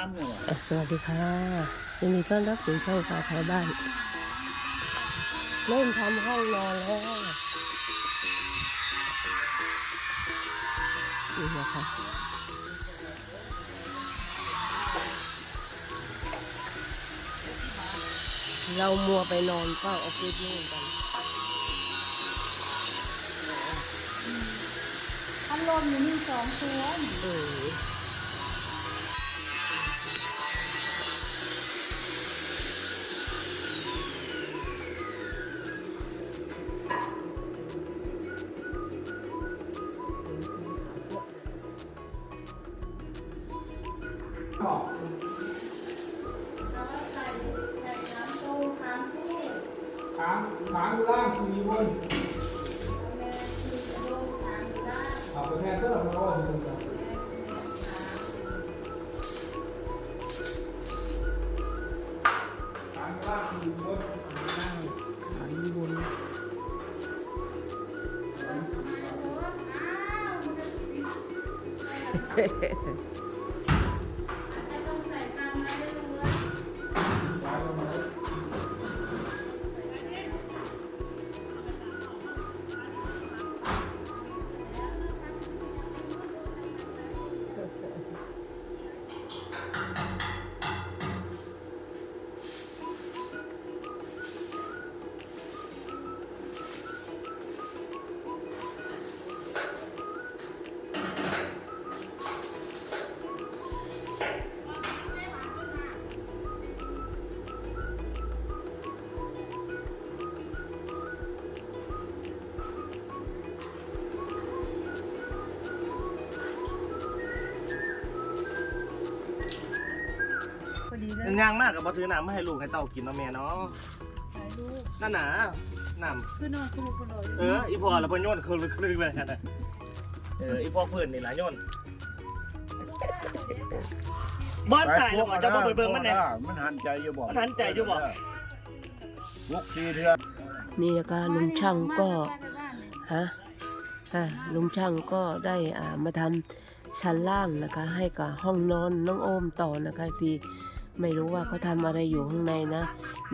ามเนี่ยอะสวัสดีค่ะยินดีต้อนรับสู่ช่องฟ้าแถวบ้าน เริ่มทำห้องนอนแล้วนี่นะคะเรามัวไปนอนเฝ้าออฟฟิศนู่นกันพัดลมอยู่นี่สองตัวเออ เอาไปแทนเตอร์มาว่างมากกับบ่ถือน้ำมาให้ลูกให้เต้ากินเนาะแม่เนาะถ่ายรูปนั่นน่ะน้ำคือนอนคือบุกเลยำเอออีพ่อแล้วพ่อโยนคืนคืนไปกันนะเอออีพ่อฟื้นนี่ล่ะโยนบ้านตายแล้วบ่จะบ่ไปเบิ่งมันแน่ มันหันใจอยู่บ่มันหันใจอยู่บ่ลุกสี่เทือนี่นะคะลุงช่างก็ฮะอ่าลุงช่างก็ได้อ่ามาทำชั้นล่างนะคะ ให้กับห้องนอนน้องโอมต่อนะคะสิ ไม่รู้ว่าเขาทำอะไรอยู่ข้างในนะ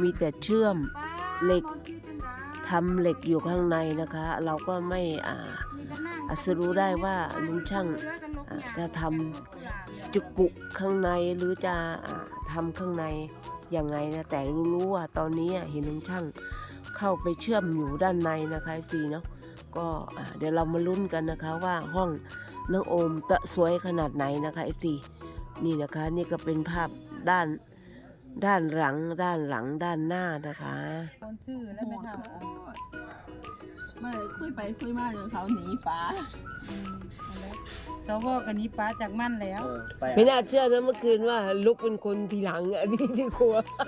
มีแต่เชื่อมเหล็กทำเหล็กอยู่ข้างในนะคะ เราก็ไม่อ่าอาจจะรู้ได้ว่าลุงช่างจะทำจุกุข้างในหรือจะทำข้างในยังไงนะแต่รู้ว่าตอนนี้เห็นลุงช่างเข้าไปเชื่อมอยู่ด้านในนะคะสีเนาะก็เดี๋ยวเรามาลุ้นกันนะคะว่าห้องน้องโอมจะสวยขนาดไหนนะคะ FC นี่นะคะนี่ก็เป็นภาพ ด้านด้านหลังด้านหลังด้านหน้านะคะ ตอนซื้อแล้วไม่ทไม่คุยไปคุยมาจนเขาหนีป้าำสวกันนี้ป้าจากมั่นแล้วเออไปไม่น่าเชื่อนะเมื่อคืนว่าลุกเป็นคนทีหลังอะที่ที่ครัวแล้ว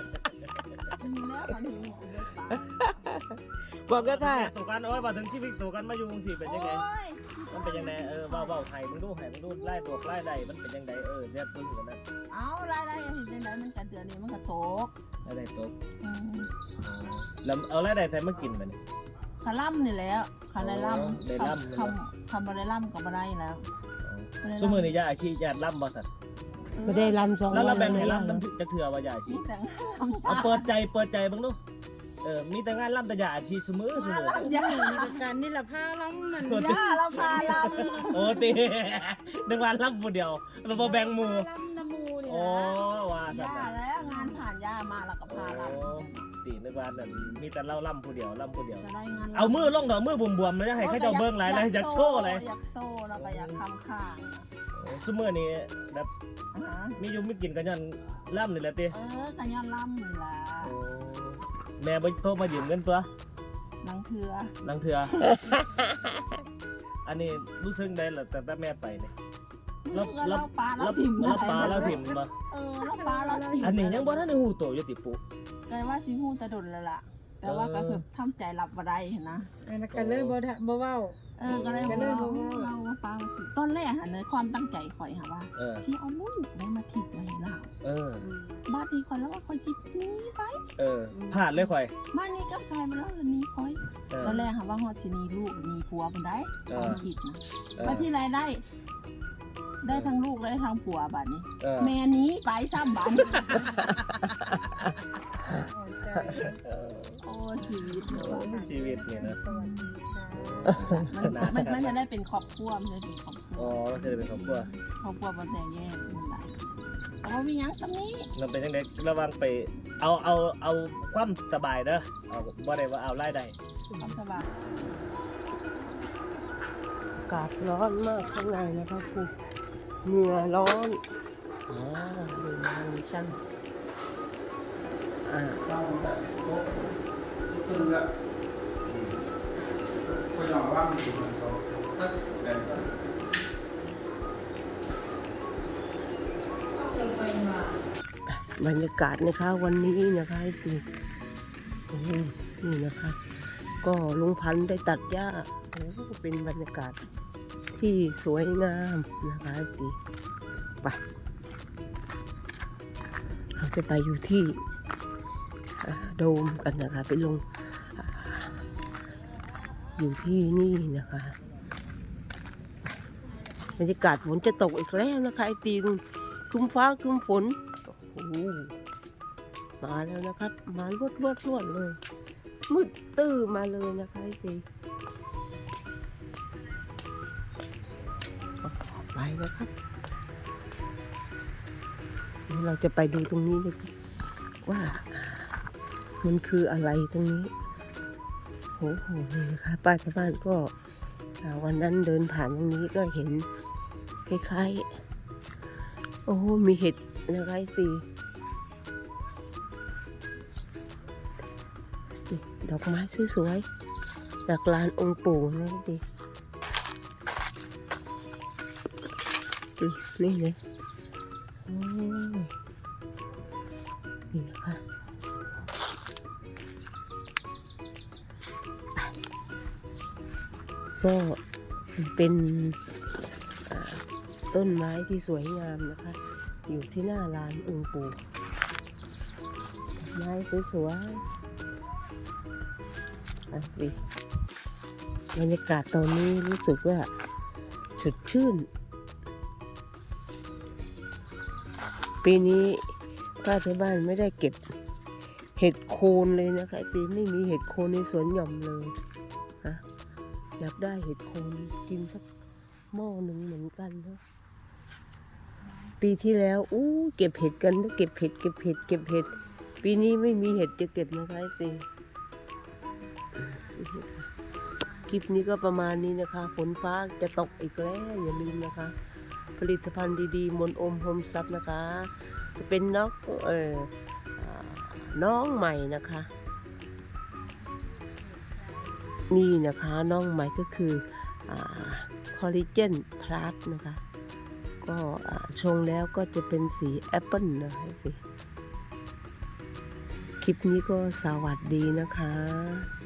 เขาหนีหมดเลยป้าบอกก็ถ้าตัวกันโอ้ยมาถึงชีวิตตัวกันมาอยู่จังซี่เป็นจังไงโอ้ยมันเป็นจังไดเออเว้าๆให้มึงดูให้มึงดูไล่ตัวไล่ใดมันเป็นจังไดเออเรียกปึ้งกันนะเอาไล่ไล่เห็นจังไดมันกันเดือนนี้มันก็ตกไล่ใดตกอืมแล้วเอาไล่ใดแท้มากินบัดนี้ขาล่ำนี่แหล้วขาไล่ล่ได้ำล่ำคำคำคำอะไรล่ำกับอะไรแล้วซุมื้อนี้ยาอาชีพญาติล่ำบ่สัตว์ไม่ได้ลำสองแล้ววัเรานแบ่งให้แล้วล่ำน้ำจะเถื่อว่ายาอาชีพนี่แต่งเอาเปิดใจเปิดใจเบ้างดู เออมีแต่งานล่ำแต่ยาอาชีพเสมอเสมอล่ำยานี่ละกันนี่ละผ้าล้ำมันย่าเราพาล่โอ้ตีนึกว่าล่ำผู้เดียวเราบ่แบ่งหมู่ล้ำน้ำมูนี่โอ้นะว่าำแต่ย่าแล้วงานผ่านย่ามาแล้วก็พาล่โอ้ตีนึกว่านั่นมีแต่เราล่ำผู้เดียวล่ำผู้เดียวำจะได้งานเอามือลงดอกมือบวมๆเลยให้เขาเจ้าเบิ่งหลายเลยอยากโซ่เลยอยากโซ่แล้วก็อยากทำข้างโอ้ซุมื้อนี้แบบอ่าฮะมีอยู่มีกินกันย้อนล่ำนี่แหละติเออกันย้อนล่ำนี่ล่ะโอ้ แม่บ่โทรมายืมเงินตัวนังเถือลังเถื่ออันนี้รู้สึกได้ล่ะแต่แต่แม่ไปนี่เราเราปลาเราถิ่มเราปลาเราถิ่มบ่เออเราปลาเราถิ่มอันนี้ยังบ่ทันได้ฮู้โตอยู่ติปุก็ว่าสิฮู้แต่ดนแล้วล่ะ แต่ว่าก็คือทำใจรับบ่ได้นะอันนั้นก็เลยบ่ทะบ่เว้า เออก็เลยก็เลยว่าบอกว่าเราปลามาถิ่มตอนแรกหันในความตั้งใจข่อยค่ะว่าเออสิเอาลูกได้มาถิ่มไว้ให้เราเออ บ้านนี้ข่อยแล้วว่าข่อยสิหนีไปเออผ่านเลยข่อยบ้านนี้ก็กลายมาแล้วหนีข่อย เออ ตอนแรกค่ะว่าฮอดสิหนีลูกหนีผัวมันได้เอคอวามคิดนะเออมาที่ไรได้ ได้ทั้งลูกและได้ทั้งผัวบัดนี้ เออแม่นี้ไปซ้ำบัดนี้เออ โอ้ชีวิตโอ้ชีวิตเนี่ยนะ มันมันมันจะได้เป็นครอบครัวมันจะเป็นครอบครัอ๋วอมันจะได้เป็นครอบครัวครอบครัวบ่แต่แยกมันหลายแต่ว่ามีหยังซ้ำนี้มันเป็นยังไงระวังไป เอาเอาเอาความสบายเด้อเอาบ่ได้ว่าเอารายได้ความสบายอากาศร้อนมากข้างในนะครับคุณเหงื่อร้อนอ่าดูมาลุงช่างอ่าตั้งแต่โต๊ะขึ้นแล้วก็ยอมว่าง บรรยากาศนะคะวันนี้นะคะจริงนี่นะคะ ก็ลุงพันธ์ได้ตัดหญ้าโอ้เป็นบรรยากาศที่สวยงามนะคะจริงไปเราจะไปอยู่ที่ โดมกันนะคะไปลงอยู่ที่นี่นะคะบรรยากาศฝนจะตกอีกแล้วนะคะไอตีนครึ้มฟ้าครึ้มฝนโอ้โหมาแล้วนะครับมารวดรวดรวดเลย มืดตื้อมาเลยนะคะไอ้สิไปนะครับเราจะไปดูตรงนี้เลยว่า มันคืออะไรตรงนี้โอ้โหนี่นะคะป้าชาวบ้านก็วันนั้นเดินผ่านตรงนี้ก็เห็นคล้ายๆ โอ้โหมีเห็ดนะคะสีดอกไม้สวยๆจากลานองค์ปู่นะไอ้ตีอืมนี่เลย ก็เป็นต้นไม้ที่สวยงามนะคะ อยู่ที่หน้าลานองค์ปู่ไม้สวยๆอะดิบรรยากาศตอนนี้รู้สึกว่าสดชื่น ปีนี้ป้าที่บ้านไม่ได้เก็บเห็ดโคนเลยนะคะจีไม่มีเห็ดโคนในสวนหย่อมเลยนะ อยากได้เห็ดโคนกินสักหม้อหนึ่งเหมือนกันเนาะปีที่แล้วอู้เก็บเห็ดกันเก็บเห็ดเก็บเห็ดเก็บเห็ด ปีนี้ไม่มีเห็ดจะเก็บนะคะสิคลิปนี้ก็ประมาณนี้นะคะ ฝนฟ้าจะตกอีกแล้วอย่าลืมนะคะ ผลิตภัณฑ์ดีๆ มนอมโฮมซับนะคะ จะเป็นนองเอออ่าน้องใหม่นะคะ นี่นะคะน้องใหม่ก็คือคอลลิเจนพลัสนะคะ ก็ชงแล้วก็จะเป็นสีแอปเปิลนะคะสิคลิปนี้ก็สวัสดีนะคะ